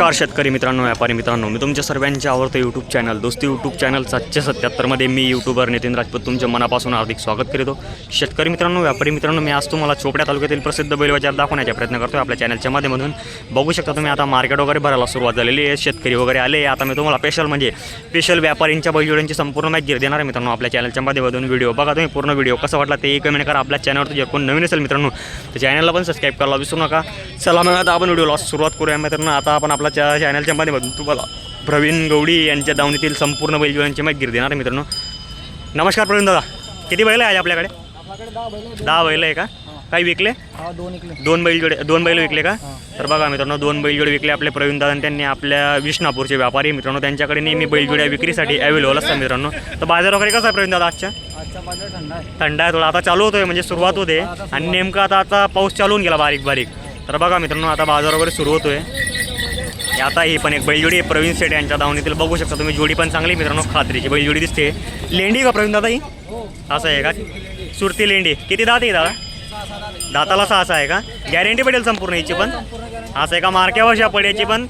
नमस्कार शेतकरी मित्रांनो व्यापारी मित्रांनो. मी तुमच्या सर्वांचे आवडतं YouTube channel Dosti YouTube channel सातशे सत्याहत्तरमध्ये मी यूट्यूबर नितीन राजपूत तुमच्या मनापासून हार्दिक स्वागत करतो. शेतकरी मित्रांनो व्यापारी मित्रांनो मी आज तुम्हाला चोपड्या तालुक्यातील प्रसिद्ध बैलबाजार दाखवण्याचा प्रयत्न करतो आपल्या चॅनलच्या माध्यमातून. बघू शकता तुम्ही आता मार्केट वगैरे भरायला सुरुवात झालेली आहे. शेतकरी वगैरे आले आता मी तुम्हाला स्पेशल म्हणजे स्पेशल व्यापारींच्या बैलजोड्यांची संपूर्ण माहिती देणार आहे मित्रांनो आपल्या चॅनलच्या माध्यमातून. व्हिडिओ बघा तुम्ही पूर्ण व्हिडिओ कसा वाटला ते कमेंट करा. आपल्या चॅनलवरती जर कोण नवीन असेल मित्रांनो तर चॅनलला पण सबस्क्राईब करायला विसरू नका. चला मग आता आपण व्हिडिओला सुरुवात करूया मित्रांनो. आता आपण आपला च्या चॅनलच्या माध्यमातून तुम्हाला प्रवीण गवडी यांच्या दावणीतील संपूर्ण बैलजोड्यांची माहिती देणार आहे मित्रांनो. नमस्कार प्रवीण दादा. किती बैल आहे आज आपल्याकडे? दहा बैल आहे का? काही विकले? दोन बैलजोडे दोन बैल विकले का? तर बघा मित्रांनो दोन बैलजोडे विकले आपले प्रवीण दादा आणि त्यांनी आपल्या विष्णापूरचे व्यापारी मित्रांनो त्यांच्याकडे नेहमी बैलजोड्या विक्रीसाठी अवेलेबल असतात मित्रांनो. तर बाजार वगैरे कसा आहे प्रवीण दादा आजच्या थंड आहे. थंड आहे थोडा आता चालू होतोय म्हणजे सुरुवात होते. आणि नेमकं आता आता पाऊस चालू होऊन गेला बारीक बारीक तर बघा मित्रांनो आता बाजार वगैरे सुरू होतोय. आता ही पण एक बैलजोडी आहे. प्रवीण शेट यांच्या धावणीतील बघू शकता तुम्ही. जोडी पण चांगली मित्रांनो. खात्रीची बैलजोडी दिसते. लेंडी का प्रवीण दादा ही? असं आहे का? सुरती लेंडी. किती दात आहे दादा? दाताला सहा आहे का? गॅरंटी पडेल संपूर्ण याची पण? असं आहे का? मार्क्या भाषा पड्याची पण?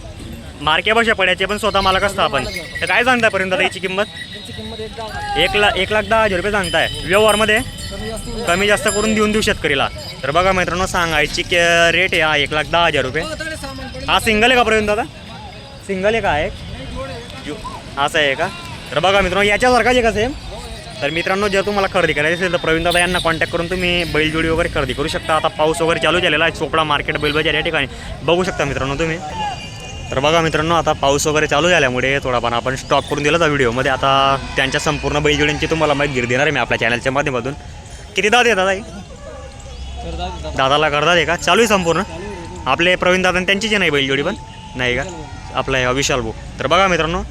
मार्क्या भाषा पड्याची पण स्वतः मला कसं आपण. तर काय सांगताय पर्यंत याची किंमत? एक एक लाख एक लाख दहा हजार रुपये सांगताय. व्यवहारमध्ये? कमी जास्त करून देऊन देऊ शेतकरीला. तर बघा मित्रांनो सांगायची रेट आहे. हा एक लाख दहा हजार रुपये. हा सिंगल आहे का पर्यंत दादा? सिंगल आहे. का आहे असं आहे का? तर बघा मित्रांनो याच्यासारखाच आहे का सेम तर मित्रांनो जर तुम्हाला खरेदी करायची असेल तर प्रवीण दादा यांना कॉन्टॅक्ट करून तुम्ही बैलजोडी वगैरे खरेदी करू शकता. आता पाऊस वगैरे चालू झालेला आहे. चोपडा मार्केट बैलबाजार या ठिकाणी बघू शकता मित्रांनो तुम्ही. तर बघा मित्रांनो आता पाऊस वगैरे चालू झाल्यामुळे थोडाफार आपण स्टॉप करून दिला व्हिडिओमध्ये आता त्यांच्या संपूर्ण बैलजोड्यांची तुम्हाला माहिती देणार आहे मी आपल्या चॅनलच्या माध्यमातून. किती दादा आहे दादा दे, दादाला करतात आहे का? चालू आहे संपूर्ण. आपले प्रवीण दादा त्यांचीच आहे नाही बैलजोडी पण? नाही का? आपला आहे विशाल भाऊ. तर बघा मित्रांनो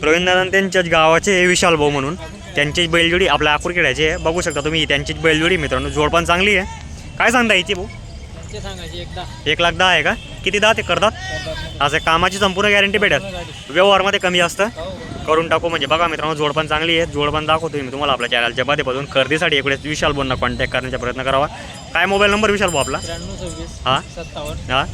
प्रवीण दादा त्यांच्याच गावाचे हे विशाल भाऊ म्हणून त्यांचीच बैलजोडी आपल्या आकुरखेड्याची आहे. बघू शकता तुम्ही त्यांचीच बैलजोडी मित्रांनो जोड पण चांगली आहे. काय सांगता याची भाऊ? एक लाख दहा आहे का? किती दहा ते करतात? असं कामाची संपूर्ण गॅरंटी भेटत. व्यवहारमध्ये कमी जास्त. करून टाकू. म्हणजे बघा मित्रांनो जोड पण चांगली आहे जोड पण दाखवतो मी तुम्हाला आपल्या चॅनलच्या माध्यमातून. खरेदीसाठी इकडे विशाल भाऊंना कॉन्टॅक्ट करण्याचा प्रयत्न करावा. काय मोबाईल नंबर विशाल भाऊ आपला? हां? हां?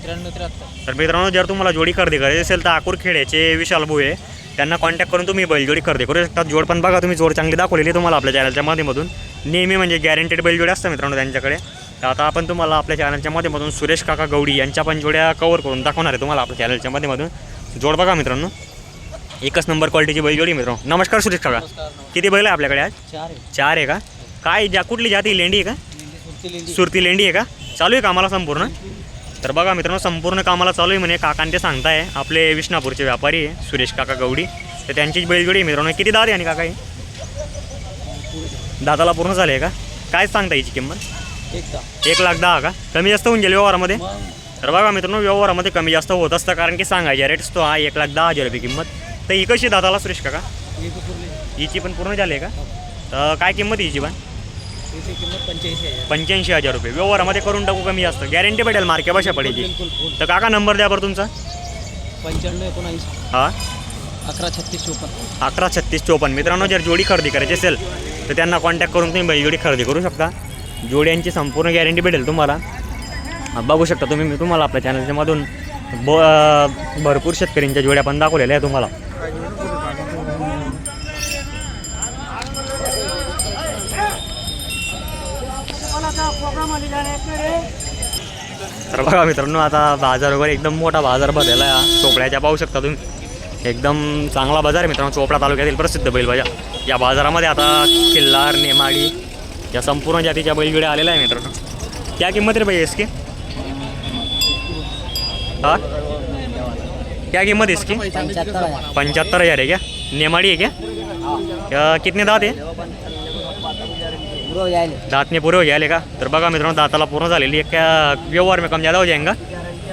तर मित्रांनो जर तुम्हाला जोडी खरेदी करायची असेल तर आकूर खेड्याचे विशाल भाऊ आहे. त्यांना कॉन्टॅक्ट करून तुम्ही बैलजोडी खरेदी करू शकता. जोड पण बघा तुम्ही जोड चांगली दाखवलेली तुम्हाला आपल्या चॅनलच्या माध्यमातून. नेहमी म्हणजे गॅरंटेड बैलजोडी असतात मित्रांनो त्यांच्याकडे. तर आता आपण तुम्हाला आपल्या चॅनलच्या माध्यमातून सुरेश काका गौडी यांच्या पण जोड्या कवर करून दाखवणार आहे तुम्हाला आपल्या चॅनलच्या माध्यमातून. जोड बघा मित्रांनो. एकच नंबर क्वालिटीची बैलजोडी मित्रांनो. नमस्कार सुरेश काका. किती बैल आहे आपल्याकडे आज? चार आहे. का? काय ज्या कुठली जाती? लेंडी आहे का? सुरती लिंडी. आहे का? चालू आहे कामाला संपूर्ण? तर बघा मित्रांनो संपूर्ण कामाला चालू आहे म्हणे. काकांते ते सांगताय. आपले विष्णापूरचे व्यापारी आहे सुरेश काका गौडी. तर त्यांचीच बैलजोडी आहे मित्रांनो किती दात आहे आणि काका हे? दाताला पूर्ण झाले का? काय सांगता याची किंमत? एक लाख दहा का? कमी जास्त होऊन गेले व्यवहारामध्ये? तर बघा मित्रांनो व्यवहारामध्ये कमी जास्त होत असतं. कारण की सांगायच्या रेट असतो हा एक लाख दहा हजार रुपये किंमत. तर ही कशी दाताला सुरेश काका पुरली. हिची पण पूर्ण झाली आहे का? तर काय किंमत आहे हिची पण? पंच्याऐंशी हजार. रुपये. व्यवहारामध्ये करून टाकू कमी जास्त? गॅरंटी भेटेल मार्के भाषा पडेल तर काका नंबर द्या बरं तुमचा. पंच्याण्णव एकोणऐंशी. हा? अकरा छत्तीस चोपन्न. अकरा छत्तीस चोपन्न. मित्रांनो जर जोडी खरेदी करायची असेल तर त्यांना कॉन्टॅक्ट करून तुम्ही बैलजोडी खरेदी करू शकता. जोड्यांची संपूर्ण गॅरंटी भेटेल तुम्हाला. बघू शकता तुम्ही. मी तुम्हाला आपल्या चॅनलच्या मधून ब भरपूर शेतकऱ्यांच्या जोड्या पण दाखवलेल्या आहे तुम्हाला. तर बघा मित्रांनो आता बाजार वगैरे एकदम मोठा बाजार भरलेला आहे. चोपड्याच्या पाहू शकता तुम्ही. एकदम चांगला बाजार आहे मित्रांनो चोपडा तालुक्यातील प्रसिद्ध बैल बाजार या बाजारामध्ये आता किल्लार नेमाडी या संपूर्ण जातीच्या बैलगड्या आलेल्या आहे मित्रांनो. क्या किंमत रे भाई इसकी? हा? क्या किंमत है इसकी? पंच्याहत्तर आहे हजार है क्या? नेमाड़ी है क्या? कितने दात आहे? दातने पूरे हो गया का? तर बघा मित्रांनो दाताला पूर्ण झालेली क्या व्यवहार में कम ज़्यादा हो जाएगा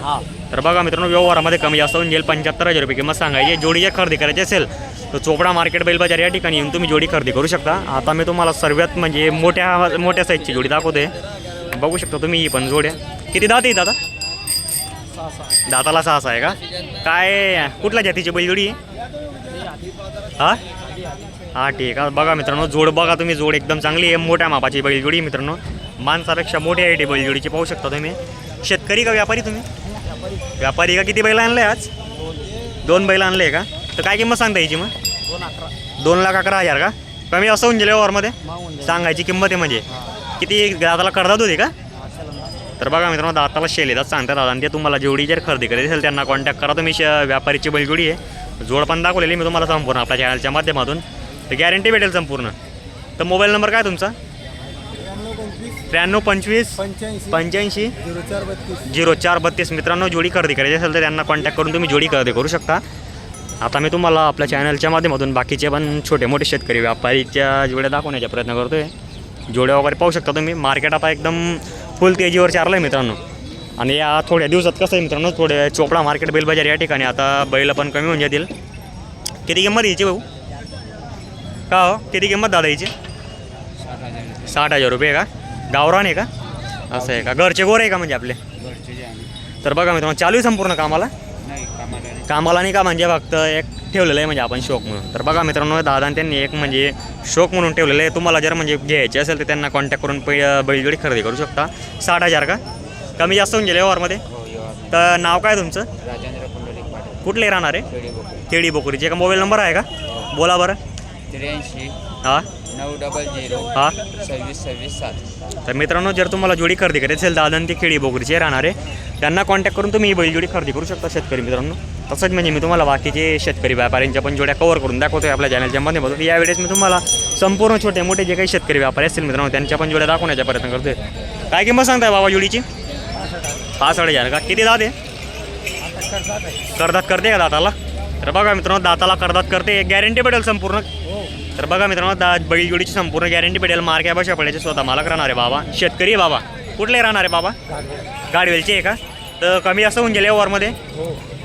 हा. तर बघा मित्रांनो व्यवहारामध्ये कमी जास्त होऊन जाईल. पंच्याहत्तर हजार रुपये किंमत सांगायची जोडी जर खरेदी करायची असेल तर चोपडा मार्केट बैल बाजार या ठिकाणी येऊन तुम्ही जोडी खरेदी करू शकता. आता मी तुम्हाला सर्वात म्हणजे मोठ्या मोठ्या साईजची जोडी दाखवते बघू शकता तुम्ही ही पण जोड्या किती दात आहे दादा? दाताला सहा आहे का? काय कुठल्या जातीची बैलजोडी आहे? हा? हा ठीक आहे. बघा मित्रांनो जोड बघा तुम्ही जोड एकदम चांगली आहे. मोठ्या मापाची बैलजोडी मित्रांनो. माणसापेक्षा मोठी आहे ती बैलजोडीची पाहू शकता तुम्ही. शेतकरी का व्यापारी तुम्ही? व्यापारी का? किती बैल आणले आज? दोन बैल आणले का? तर काय किंमत सांगता याची मग? दोन लाख अकरा हजार का? कमी असं होऊन गेले ओव्हरमध्ये? सांगायची किंमत आहे म्हणजे. किती दादाला करतात होती का? तर बघा मित्रांनो दाताला शेलेतात सांगतात दादा आणि ते तुम्हाला जेवढी जर खरेदी करायची असेल त्यांना कॉन्टॅक्ट करा. तुम्ही श- व्यापारीची बैलजोडी आहे. जोड पण दाखवलेली मी तुम्हाला संपूर्ण आपल्या चॅनलच्या माध्यमातून. तर गॅरंटी भेटेल संपूर्ण. तर मोबाईल नंबर काय तुमचा? त्र्याण्णव पंचवीस पंच्याऐंशी. झिरो चार बत्तीस. मित्रांनो जोडी खरेदी करायची असेल तर त्यांना कॉन्टॅक्ट करून तुम्ही जोडी खरेदी करू शकता. आता मी तुम्हाला आपल्या चॅनलच्या माध्यमातून बाकीचे पण छोटे मोठे शेतकरी व्यापारीच्या जोड्या दाखवण्याचा प्रयत्न करतो आहे जोड्या वगैरे पाहू शकता तुम्ही. मार्केट आता एकदम फुल तेजीवर चाललं आहे मित्रांनो. आणि या थोड्या दिवसात कसं आहे मित्रांनो थोडे चोपडा मार्केट बेल बाजार या ठिकाणी आता बैल पण कमी होऊन जातील. किती किंमत यायची भाऊ? का हो? किती किंमत दादा याची साठ हजार रुपये का? गावरान आहे का? असं आहे का? घरचे गोर आहे का म्हणजे आपले? तर बघा मित्रांनो चालू आहे संपूर्ण कामाला? नाही कामाला नाही. कामाला नाही का? म्हणजे फक्त एक ठेवलेलं आहे म्हणजे आपण शोक म्हणून. तर बघा मित्रांनो दादा त्यांनी एक म्हणजे शोक म्हणून ठेवलेलं आहे. तुम्हाला जर म्हणजे घ्यायचे असेल तर त्यांना कॉन्टॅक्ट करून पै बैलजोडी खरेदी करू शकता. साठ हजार का? कमी जास्त होऊन गेले ओव्हरमध्ये? हो तर नाव काय तुमचं? राजेंद्र पुंडलिक पाटील. कुठले राहणार आहे? खेडी बोकडे केडी बोकुरीचे का मोबाईल नंबर आहे का? बोला बरं. त्र्याऐंशी. हां. नऊ डबल झिरो हां. सव्वीस सव्वीस सात. तर मित्रांनो जर तुम्हाला जोडी खरेदी करायची असेल दादा आणि ते खेडी बोकरीचे राहणार आहे. त्यांना कॉन्टॅक्ट करून तुम्ही ही बैलजोडी खरेदी करू शकता शेतकरी मित्रांनो. तसंच म्हणजे मी तुम्हाला बाकीचे शेतकरी व्यापाऱ्यांच्या पण जोड्या कवर करून दाखवतोय आपल्या चॅनलच्या माध्यमातून. यावेळेस मी तुम्हाला संपूर्ण छोटे मोठे जे काही शेतकरी व्यापारी असतील मित्रांनो त्यांच्या पण जोड्या दाखवण्याचा प्रयत्न करतोय. काय किंमत सांगताय बाबा जोडीची? पाच हजार का? किती दात आहे? करदात करते का दाताला? तर बघा मित्रांनो दाताला करदात करते. गॅरंटी भेटेल संपूर्ण. तर बघा मित्रांनो दा बैलजोडीची संपूर्ण गॅरंटी भेटेल. मार्क्या भाषा पडायचे स्वतः मालक राहणार आहे बाबा. शेतकरी बाबा. कुठले राहणार आहे बाबा? गाडवेलचे आहे का? तर कमी जास्त होऊन गेले ओव्हरमध्ये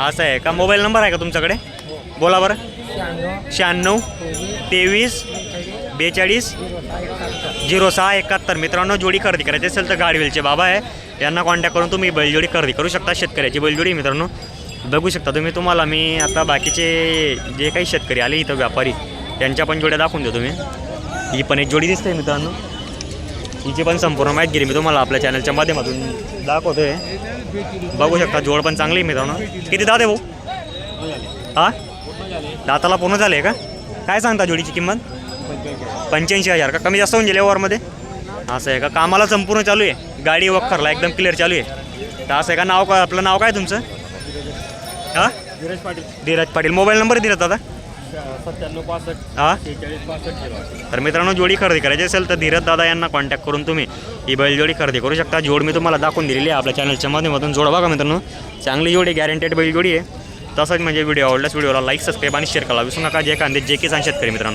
असं आहे का? मोबाईल नंबर आहे का तुमच्याकडे? बोला बरं. शहाण्णव तेवीस बेचाळीस झिरो सहा एकाहत्तर. मित्रांनो जोडी खरेदी करायची असेल तर गाडवेलचे बाबा आहे. यांना कॉन्टॅक्ट करून तुम्ही बैलजोडी खरेदी करू शकता. शेतकऱ्याची बैलजोडी मित्रांनो. बघू शकता तुम्ही तुम्हाला. मी आता बाकीचे जे काही शेतकरी आले इथं व्यापारी त्यांच्या पण जोड्या दाखवून देतो मी. ही पण एक जोडी दिसते मित्रांनो. हिची पण संपूर्ण माहिती गेली. मी तुम्हाला आपल्या चॅनलच्या माध्यमातून दाखवतोय. बघू शकता जोड पण चांगली आहे मित्रांनो. किती दादे भाऊ? हा? दाताला पूर्ण झाले का? काय सांगता जोडीची किंमत? पंच्याऐंशी हजार का? कमी जास्त होऊन गेले ओव्हरमध्ये असं आहे का? कामाला संपूर्ण चालू आहे. गाडी वखरला एकदम क्लिअर चालू आहे. तर असं आहे का? नाव काय? आपलं नाव काय तुमचं? हां? धीरज पाटील. धीरज पाटील. मोबाईल नंबर दिला दादा सत्त्याण्णव पासष्ट. हां? तर मित्रांनो जोडी खरेदी करायची असेल तर धीरज दादा यांना कॉन्टॅक्ट करून तुम्ही ही बैलजोडी खरेदी करू शकता. जोड मी तुम्हाला दाखवून दिलेली आहे आपल्या चॅनलच्या माध्यमातून. जोड बघा मित्रांनो. चांगली जोडी गॅरंटेड बैलजोडी आहे. तसंच म्हणजे व्हिडिओ आवडल्यास व्हिडिओला लाईक सबस्क्राईब आणि शेअर करा विसरू नका. जे कांदे जे किसान शेतकरी मित्रांनो.